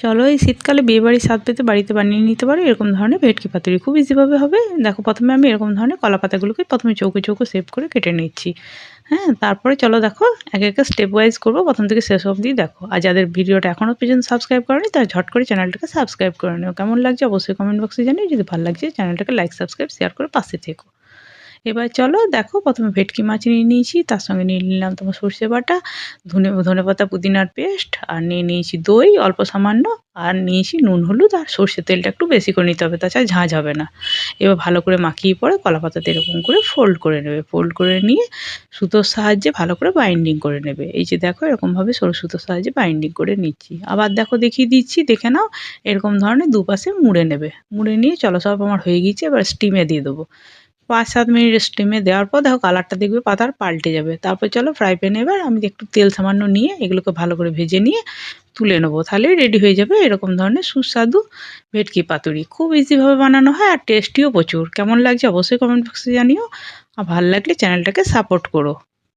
চলো এই শীতকালে বিয়ে বাড়ির স্বাদ পেতে বাড়িতে বানিয়ে নিতে পারো, এরকম ধরনের ভেটকি পাতুরি। খুব ইজিভাবে হবে। দেখো, প্রথমে আমি এরকম ধরনের কলা পাতাগুলোকে প্রথমে চৌকো চৌকো সেভ করে কেটে নিচ্ছি। হ্যাঁ তারপরে চলো দেখো, এক একটা স্টেপ ওয়াইজ করব। প্রথম থেকে শেষ অবধি দেখো। আর যাদের ভিডিওটা এখনও পর্যন্ত সাবস্ক্রাইব করেনি, তারা ঝট করে চ্যানেলটাকে সাবস্ক্রাইব করে নিও। কেমন লাগছে অবশ্যই কমেন্ট বক্সে জানিও। যদি ভালো লাগছে, চ্যানেলটাকে লাইক সাবস্ক্রাইব শেয়ার করে পাশে থেকো। এবার চলো দেখো প্রথমে ভেটকি মাছ নিয়ে নিয়েছি, তার সঙ্গে নিয়ে নিলাম তোমার সর্ষে বাটা, ধনে ধনে পাতা পুদিনার পেস্ট, আর নিয়ে নিয়েছি দই, অল্প সামান্য, আর নিয়েছি নুন, হলুদ, আর সর্ষের তেলটা একটু বেশি করে নিতে হবে, তাছাড়া ঝাঁঝ হবে না। এবার ভালো করে মাখিয়ে পরে কলা পাতাতে এরকম করে ফোল্ড করে নেবে ফোল্ড করে নিয়ে সুতোর সাহায্যে ভালো করে বাইন্ডিং করে নেবে। এই যে দেখো এরকমভাবে সরু সুতোর সাহায্যে বাইন্ডিং করে নিচ্ছি। আবার দেখো দেখিয়ে দিচ্ছি, দেখে নাও, এরকম ধরনের দুপাশে মুড়ে নেবে। মুড়ে নিয়ে চলো সব আমার হয়ে গিয়েছে, এবার স্টিমে দিয়ে দেবো। পাঁচ সাত মিনিট স্টিমে দেওয়ার পর দেখো কালারটা দেখবে পাতার পাল্টে যাবে। তারপর চলো ফ্রাই প্যানে এবার আমি একটু তেল সামান্য নিয়ে এগুলোকে ভালো করে ভেজে নিয়ে তুলে নেব। তাহলে রেডি হয়ে যাবে এরকম ধরনের সুস্বাদু ভেটকি পাতুরি। খুব ইজিভাবে বানানো হয় আর টেস্টিও প্রচুর। কেমন লাগছে অবশ্যই কমেন্ট বক্সে জানিও। আর ভালো লাগলে চ্যানেলটাকে সাপোর্ট করো।